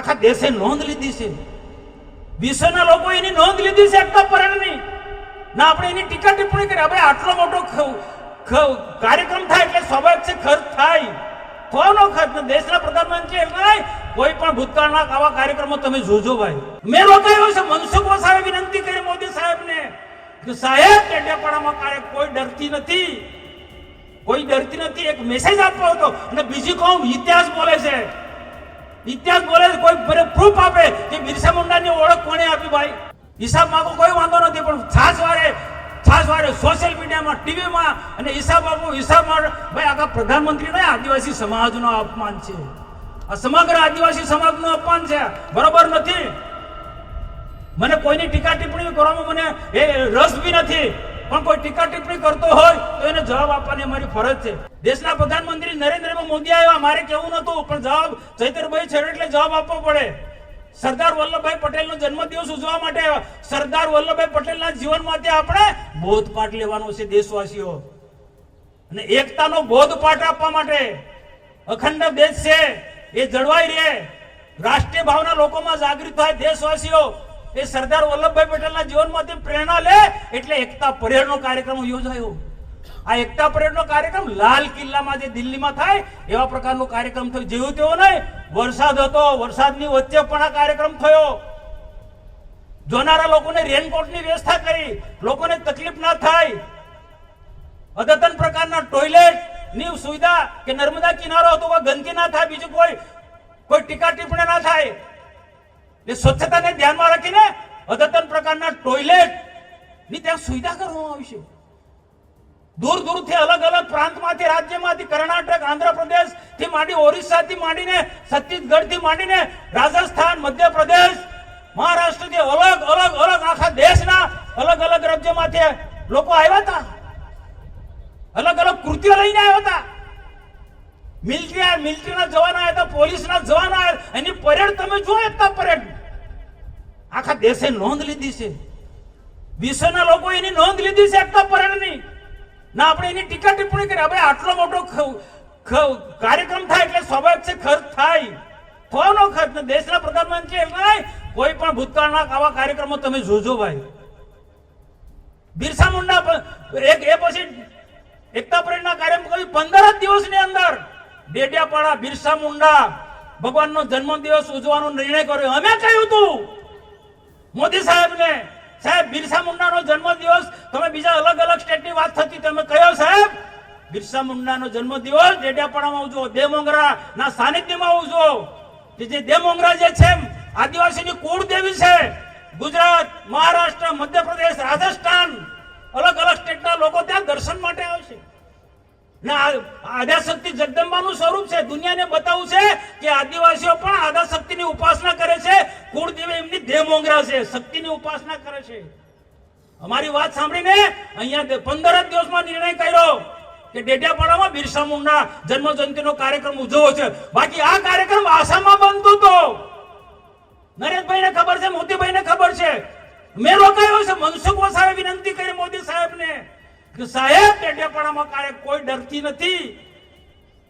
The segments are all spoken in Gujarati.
આખા દેશે નોંધ લીધી છે. વિશ્વના લોકો એની નોંધ લીધી છે એકતા પરેડની ના, આપણે એની ટીકા ટિપ્પણી કરી. આપણે આટલો મોટો કાર્યક્રમ થાય એટલે સ્વાભાવિક છે ખર્ચ થાય. કોનો ખર્ચ? દેશના પ્રધાનમંત્રી નહીં. કોઈ પણ ભૂતકાળના આવા કાર્યક્રમો તમે જોજો ભાઈ. મેં રોકાયો છે, મનસુખ વસાવે વિનંતી કરી મોદી સાહેબને કે સાહેબ, ટેડિયાપાડામાં કાર્ય કોઈ ડરતી નથી. કોઈ ડરતી નથી. એક મેસેજ આપવો હતો. અને બીજી કોમ ઇતિહાસ બોલે છે. બોલે છે, કોઈ પ્રૂફ આપે કે બિરસા મુંડાની ઓળખ કોણે આપી ભાઈ? હિસાબ માંગો કોઈ વાંધો નથી, પણ છાસ વારે છાસ વારે સોશિયલ મીડિયામાં ટીવીમાં અને હિસાબ આપો હિસાબ માટે ભાઈ, આખા પ્રધાનમંત્રી નહીં, આદિવાસી સમાજનો અપમાન છે. આ સમગ્ર આદિવાસી સમાજનું અપમાન છે. બરોબર નથી. મને કોઈની ટીકા ટિપ્પણી કરવામાં મને એ રસ બી નથી. પણ કોઈ ટીકા ટિપ્પણી કરતો હોય તો એને જવાબ આપવાની અમારી ફરજ છે. દેશના પ્રધાનમંત્રી નરેન્દ્ર મોદી આવ્યા. મારે કેવું નતું પણ જવાબ ચૈતરભાઈ છે એટલે જવાબ આપવો પડે. સરદાર વલ્લભભાઈ પટેલનો જન્મદિવસ ઉજવવા માટે સરદાર વલ્લભભાઈ પટેલના જીવનમાંથી આપણે બોધપાઠ લેવાનો છે દેશવાસીઓ. અને એકતાનો બોધપાઠ આપવા માટે અખંડ દેશ છે, એ જળવાઈ રહે. રાષ્ટ્રીય ભાવના લોકોમાં જાગૃત થાય. દેશવાસીઓ એ સરદાર વલ્લભભાઈ પટેલના જીવનમાંથી પ્રેરણા લે એટલે એકતા પરેડનો કાર્યક્રમ યોજાયો. આ એકતા પરેડનો કાર્યક્રમ લાલ કિલ્લામાં જે દિલ્હીમાં થાય એવા પ્રકારનો કાર્યક્રમ થયો. જેવું તેવો નહીં, વરસાદ હતો, વરસાદની વચ્ચે પણ આ કાર્યક્રમ થયો. જોનારા લોકોને રેનકોટની વ્યવસ્થા કરી. લોકોને તકલીફ ના થાય. અદ્યતન પ્રકારના ટોયલેટની સુવિધા કે નર્મદા કિનારો હતો ગંદકી ના થાય, બીજું કોઈ કોઈ ટીકા ટિપ્પણી ના થાય. એ સ્વચ્છતાને ધ્યાનમાં રાખીને અદ્યતન પ્રકારના ટોયલેટની ત્યાં સુવિધા કરવામાં આવી છે. દૂર દૂરથી અલગ અલગ પ્રાંતમાંથી, રાજ્યમાંથી, કર્ણાટક આંધ્રપ્રદેશથી માંડી ઓરિસ્સા થી માંડીને છત્તીસગઢથી માંડીને રાજસ્થાન, મધ્યપ્રદેશ, મહારાષ્ટ્રથી અલગ અલગ અલગ આખા દેશના અલગ અલગ રાજ્યોમાંથી લોકો આવ્યા હતા. અલગ અલગ કૃત્યો લઈને આવ્યા હતા. મિલિટરી મિલિટરીના જવાનો આવ્યા હતા પોલીસના જવાનો આવ્યા એની પરેડ તમે જુઓ એકતા પરેડ. આખા દેશે નોંધ લીધી છે. વિશ્વના લોકો એની નોંધ લીધી છે એકતા પરેડની. ના, આપણે એની ટીકા ટિપ્પણી કરી. આપણે આટલો મોટો કાર્યક્રમ થાય એટલે સ્વાભાવિક છે, ખર્ચ થાય. થવાનો ખર્ચ દેશના પ્રધાનમંત્રી નહીં કોઈ પણ ભૂતકાળના આવા કાર્યક્રમો તમે જોજો ભાઈ. બિરસા મુંડા એક, એ પછી એકતા પરેડના કાર્યક્રમ કરી પંદર જ દિવસની અંદર ડેડિયાપાડા બિરસા મુંડા ભગવાનનો જન્મદિવસ ઉજવવાનો નિર્ણય કર્યો. અમે કહ્યું હતું, મોદી સાહેબને, સાહેબ, બિરસા મુંડાનો જન્મદિવસ, તમે બીજા અલગ અલગ સ્ટેટની વાત થતી, તમે કહ્યો, સાહેબ, બિરસા મુંડાનો જન્મદિવસ ડેડિયાપાડામાં ઉજવો દેમોંગરા ના સાનિધ્યમાં ઉજવો. કે જે દેમોંગરા જે છે આદિવાસીની કુળ દેવી છે, ગુજરાત, મહારાષ્ટ્ર, મધ્યપ્રદેશ, રાજસ્થાન, અલગ અલગ સ્ટેટના લોકો ત્યાં દર્શન માટે આવે છે. ને આ આદ્યાશક્તિ જગદંબાનું સ્વરૂપ છે. દુનિયાને બતાવવું છે કે આદિવાસીઓ પણ આદ્યાશક્તિની ઉપાસના કરે છે. કુળદેવી એમની દેવમોંગરા છે. શક્તિની ઉપાસના કરે છે. અમારી વાત સાંભળીને અહીંયા પંદર જ દિવસમાં નિર્ણય કર્યો કે ડેડિયાપાડામાં બિરસા મુંડા જન્મ જયંતિનો કાર્યક્રમ ઉજવો છે. બાકી આ કાર્યક્રમ આસામમાં બનતો હતો નરેશભાઈને ખબર છે, મોતીભાઈને ખબર છે. મેં રોકાયો છે, મનસુખ વસાવે વિનંતી કરી મોદી સાહેબને. કે સાહેબ ટેટેપણામાં કાર્ય કોઈ ડરતી નથી.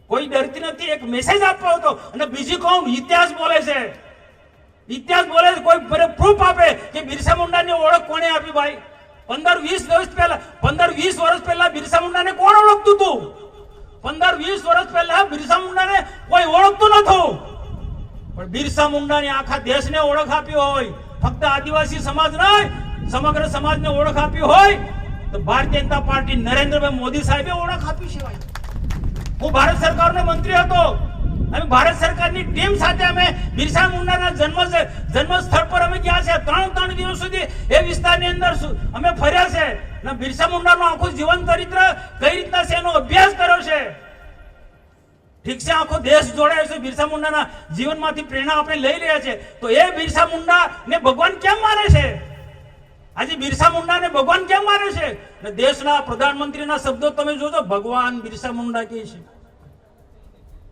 કોઈ ડરતી નથી, એક મેસેજ આપવો હતો અને બીજી કોમ ઇતિહાસ બોલે છે. ઇતિહાસ બોલે છે, કોઈ પ્રૂફ આપે કે બિરસા મુંડાની ઓળખ કોણે આપી ભાઈ? પંદર વીસ વર્ષ પહેલા, પંદર વીસ વર્ષ પહેલા બિરસા મુંડાને કોણ ઓળખતું હતું પંદર વીસ વર્ષ પહેલા બિરસા મુંડાને કોઈ ઓળખતું નતું પણ બિરસા મુંડાને આખા દેશને ઓળખ આપી હોય. ફક્ત આદિવાસી સમાજ નહીં, સમગ્ર સમાજને ઓળખ આપી હોય. તો ભારતીય જનતા પાર્ટી નરેન્દ્રભાઈ મોદી સાહેબે ઓળખ આપી છે હું ભારત સરકારનો મંત્રી હતો. અમે ભારત સરકારની ટીમ સાથે અમે બિરસા મુંડાના જન્મ જન્મ સ્થળ પર અમે ગયા છે. ત્રણ ત્રણ દિવસ સુધી એ વિસ્તારની અંદર અમે ફર્યા છે. અને બિરસા મુંડાનું આખું જીવન ચરિત્ર કઈ રીતના છે એનો અભ્યાસ કર્યો છે? ઠીક છે, આખો દેશ જોડાયો છે. બિરસા મુંડાના જીવનમાંથી પ્રેરણા આપણે લઈ રહ્યા છે. તો એ બિરસા મુંડા ને ભગવાન કેમ માને છે? આજે બિરસા મુંડાને ભગવાન કેમ માને છે? ને દેશના પ્રધાનમંત્રીના શબ્દો તમે જોજો, ભગવાન બિરસા મુંડા કહે છે.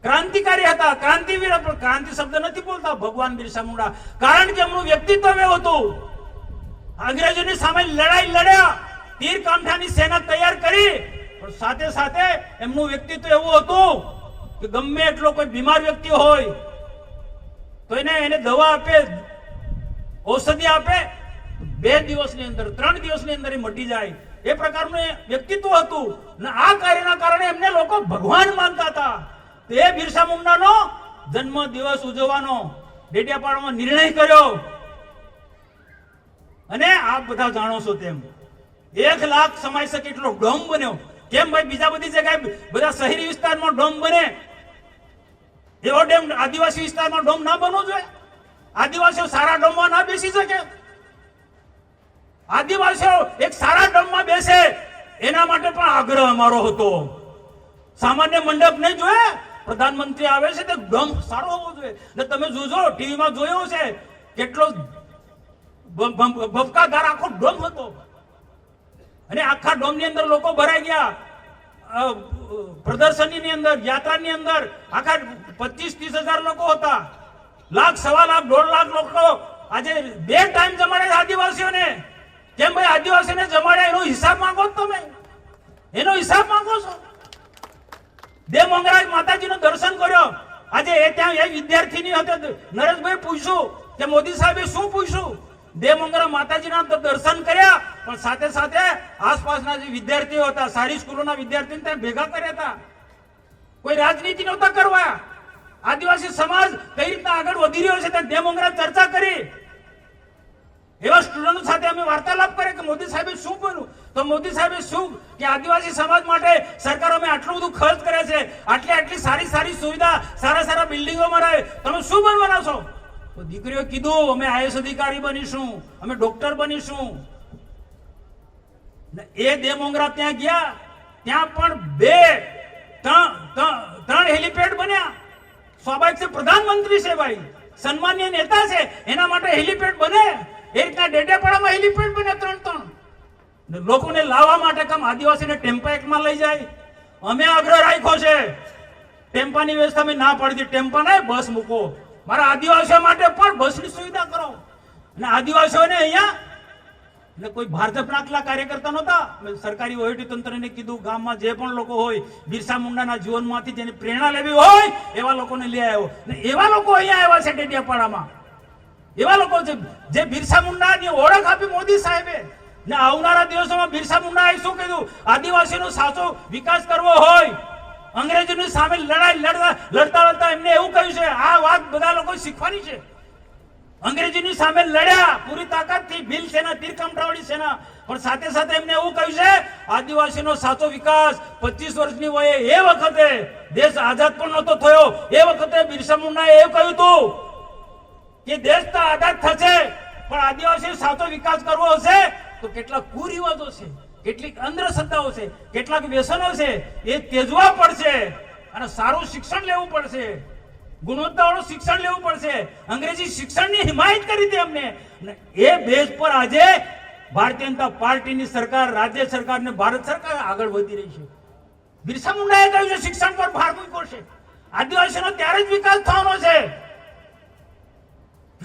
ક્રાંતિકારી હતા ક્રાંતિવીર પણ ક્રાંતિ શબ્દ નથી બોલતા, ભગવાન બિરસા મુંડા. કારણ કે એમનું વ્યક્તિત્વ એવું હતું, અંગ્રેજોની સામે લડાઈ લડ્યા, તીર કામઠાની સેના તૈયાર કરી, પણ સાથે સાથે એમનું વ્યક્તિત્વ એવું હતું કે ગમે એટલો કોઈ બીમાર વ્યક્તિ હોય, તો એને એને દવા આપે, ઔષધિ આપે બે દિવસની અંદર, ત્રણ દિવસની અંદર એ મટી જાય. એ પ્રકારનું વ્યક્તિત્વ હતું. ને આ કાર્યના કારણે એમને લોકો ભગવાન માનતા હતા. તો એ બિરસા મુંડાનો જન્મ દિવસ ઉજવવાનો. ડેડિયાપાડામાં નિર્ણય કર્યો. અને આપ બધા જાણો છો તેમ, એક લાખ સમાઈ શકે એટલો ડોમ બન્યો. કેમ ભાઈ, બીજા બધી જગ્યાએ બધા શહેરી વિસ્તારમાં ડોમ બને? એવો ડેમ આદિવાસી વિસ્તારમાં ડોમ ના બનવો જોઈએ? આદિવાસીઓ સારા ડોમમાં ના બેસી શકે? આદિવાસીઓ એક સારા ડ્રમમાં બેસે. એના માટે પણ આગ્રહ અમારો હતો. સામાન્ય મંડપ નહીં જોયે? પ્રધાનમંત્રી આવે છે તે ડોમ સારો હોવો જોઈએ. ને તમે જોજો, ટીવીમાં જોયો છે, કેટલો ભ- ભ- આખો ડોમ હતો. અને આખા ડોમની અંદર લોકો ભરાઈ ગયા. પ્રદર્શનની અંદર, યાત્રાની અંદર આખા પચીસ, ત્રીસ હજાર લોકો હતા. લાખ, સવા લાખ, દોઢ લાખ લોકો. આજે બે ટાઈમ જમાડે આદિવાસીઓને. કેમ ભાઈ આદિવાસીને જમાડ્યા, એનો હિસાબ માંગો છો તમે. એનો હિસાબ માંગો છો. દેવ મંગરાજ માતાજીનું દર્શન કર્યો. આજે એ ત્યાં એ વિદ્યાર્થીની હતો નરેશભાઈ પૂછ્યું કે મોદી સાહેબે શું પૂછ્યું? દેવ મંગરા માતાજીના દર્શન કર્યા, પણ સાથે સાથે આસપાસના જે વિદ્યાર્થીઓ હતા, સારી સ્કૂલોના વિદ્યાર્થીઓને ત્યાં ભેગા કર્યા હતા. કોઈ રાજનીતિ નહોતા કરવા. આદિવાસી સમાજ કઈ રીતના આગળ વધી રહ્યો છે ત્યાં દેવ મંગરા ચર્ચા કરી. એવા સ્ટુડન્ટો સાથે અમે વાર્તાલાપ કરીએ કે મોદી સાહેબે શું બન્યું તો મોદી સાહેબે શું કે આદિવાસી સમાજ માટે સરકાર અમે આટલું બધું ખર્ચ કરે છે, આટલી આટલી સારી સારી સુવિધા, સારા સારા બિલ્ડિંગો રહે તમે શું બનવાના છો? તો દીકરીઓ કીધું, અમે આઈએસ અધિકારી બનીશું, અમે ડોક્ટર બનીશું. એ દેમોંગરા ત્યાં ગયા, ત્યાં પણ બે ત્રણ હેલિપેડ બન્યા. સ્વાભાવિક છે, પ્રધાનમંત્રી છે ભાઈ, સન્માનીય નેતા છે, એના માટે હેલિપેડ બને. એ રીતના ડેડેપાડામાં હેલિપેડ બને ત્રણ ત્રણ. લોકોને લાવવા માટે કામ આદિવાસીને ટેમ્પા એકમાં લઈ જાય. અમે આગ્રહ રાખ્યો છે. ટેમ્પાની વ્યવસ્થા અમે ના પાડી. ટેમ્પા ના બસ મૂકો. મારા આદિવાસીઓ માટે પણ બસની સુવિધા કરો. અને આદિવાસીઓને અહીંયા એટલે કોઈ ભાજપના આટલા કાર્યકર્તા નહોતા. સરકારી વહીવટી તંત્રને કીધું, ગામમાં જે પણ લોકો હોય, બિરસા મુંડાના જીવનમાંથી જેને પ્રેરણા લેવી હોય, એવા લોકોને લઈ આવ્યો. ને એવા લોકો અહીંયા આવ્યા છે ડેડિયાપાડામાં. એવા લોકો છે, જે બિરસા મુંડાની ઓળખ આપી મોદી સાહેબે. ને આવનારા દિવસોમાં બિરસા મુંડાએ શું કીધું? આદિવાસીનો સાચો વિકાસ કરવો હોય, અંગ્રેજોની સામે લડાઈ લડતા લડતા લડતા એમને એવું કહ્યું છે, આ વાત બધા લોકો શીખવાની છે. અંગ્રેજીની સામે લડ્યા, પૂરી તાકાતથી ભીલ સેના તીરકામઠાવાળી સેના. પણ સાથે સાથે એમને એવું કહ્યું છે, આદિવાસીનો સાચો વિકાસ પચીસ વર્ષની વયે એ વખતે દેશ આઝાદ પણ નહોતો થયો. એ વખતે બિરસા મુંડાએ એવું કહ્યું હતું કે દેશ તો આઝાદ થશે, પણ આદિવાસી સાચો વિકાસ કરવો હશે, તો કેટલાક કુરિવાજો છે, કેટલીક અંધશ્રદ્ધાઓ છે, કેટલાક વ્યસનો છે, એ તેજવા પડશે અને સારું શિક્ષણ લેવું પડશે. ગુણવત્તાવાળું શિક્ષણ લેવું પડશે. અંગ્રેજી શિક્ષણની હિમાયત કરી હતી અમને એ બેઝ પર આજે ભારતીય જનતા પાર્ટીની સરકાર, રાજ્ય સરકાર ને ભારત સરકાર આગળ વધી રહી છે. બિરસા મુંડાએ કહ્યું છે, શિક્ષણ પર ભાર મૂક્યો છે. આદિવાસીનો ત્યારે જ વિકાસ થવાનો છે.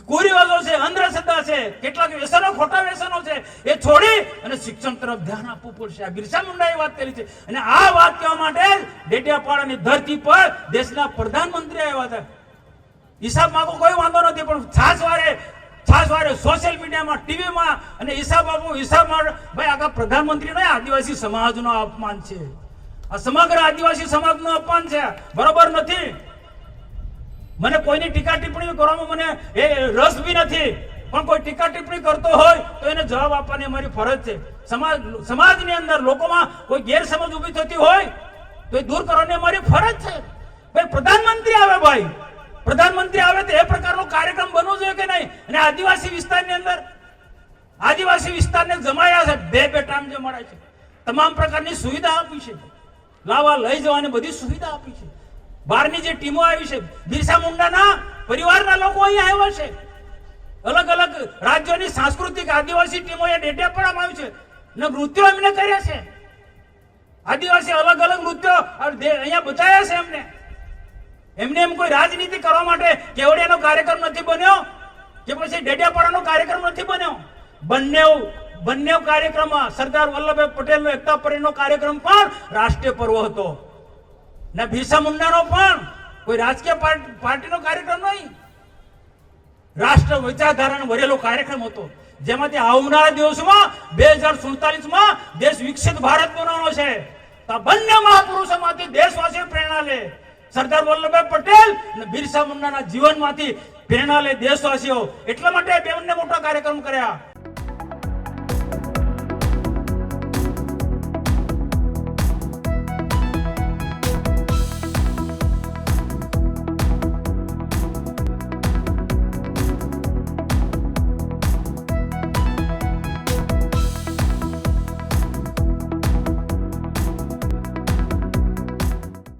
કુરિવાજો છે, અંધશ્રદ્ધા છે, કેટલાક વ્યસનો, ખોટા વ્યસનો છે, એ છોડી અને શિક્ષણ તરફ ધ્યાન આપવું પડશે. આ બિરસા મુંડાએ વાત કરી છે. અને આ વાત કહેવા માટે ડેડિયાપાડાની ધરતી પર દેશના પ્રધાનમંત્રી આવ્યા હતા. હિસાબ માંગો કોઈ વાંધો નથી, પણ છાસવારે છાસવારે સોશિયલ મીડિયામાં ટીવીમાં અને હિસાબ આપો, હિસાબ ભાઈ, આખા પ્રધાનમંત્રી નહીં આદિવાસી સમાજનો અપમાન છે. આ સમગ્ર આદિવાસી સમાજનું અપમાન છે. બરોબર નથી. મને કોઈની ટીકા ટિપ્પણી કરવામાં મને એ રસ બી નથી. પણ કોઈ ટીકા ટિપ્પણી કરતો હોય તો એને જવાબ આપવાની અમારી ફરજ છે. સમાજ, સમાજની અંદર લોકોમાં કોઈ ગેરસમજ ઊભી થતી હોય તો એ દૂર કરવાની અમારી ફરજ છે. ભાઈ, પ્રધાનમંત્રી આવે ભાઈ. પ્રધાનમંત્રી આવે તો એ પ્રકારનો કાર્યક્રમ બનવો જોઈએ કે નહીં? અને આદિવાસી વિસ્તારની અંદર, આદિવાસી વિસ્તારને જમાયા છે, બે બે ટાઈમ જમાડ્યા છે. તમામ પ્રકારની સુવિધા આપી છે. લાવવા લઈ જવાની બધી સુવિધા આપી છે. બહારની જે ટીમો આવી છે, બિરસા મુંડાના પરિવારના લોકો અહીંયા આવ્યા છે. અલગ અલગ રાજ્યોની સાંસ્કૃતિક આદિવાસી ટીમો અહીંયા ડેડિયાપાડામાં આવી છે ને નૃત્યો એમને કર્યા છે. આદિવાસી અલગ અલગ નૃત્યો અહીંયા બતાવ્યા છે એમને. એમને એમ કોઈ રાજનીતિ કરવા માટે કેવડિયાનો કાર્યક્રમ નથી બન્યો કે પછી ડેડિયાપાડાનો કાર્યક્રમ નથી બન્યો. બંને બંને કાર્યક્રમમાં સરદાર વલ્લભભાઈ પટેલનો, એકતા પરેડનો કાર્યક્રમ પણ રાષ્ટ્રીય પર્વ હતો. ને બિરસા મુંડાનો પણ કોઈ રાજકીય પાર્ટ- પાર્ટીનો કાર્યક્રમ નહીં. રાષ્ટ્ર વિચારધારાનો ભરેલો કાર્યક્રમ હતો. જેમાંથી આવનારા દિવસોમાં બે હજાર સુડતાલીસમાં દેશ વિકસિત ભારત બનવાનો છે. તો બંને મહાપુરુષોમાંથી દેશવાસીઓ પ્રેરણા લે. સરદાર વલ્લભભાઈ પટેલ અને બિરસા મુંડાના જીવનમાંથી પ્રેરણા લે દેશવાસીઓ. એટલા માટે બે બંને મોટા કાર્યક્રમ કર્યા.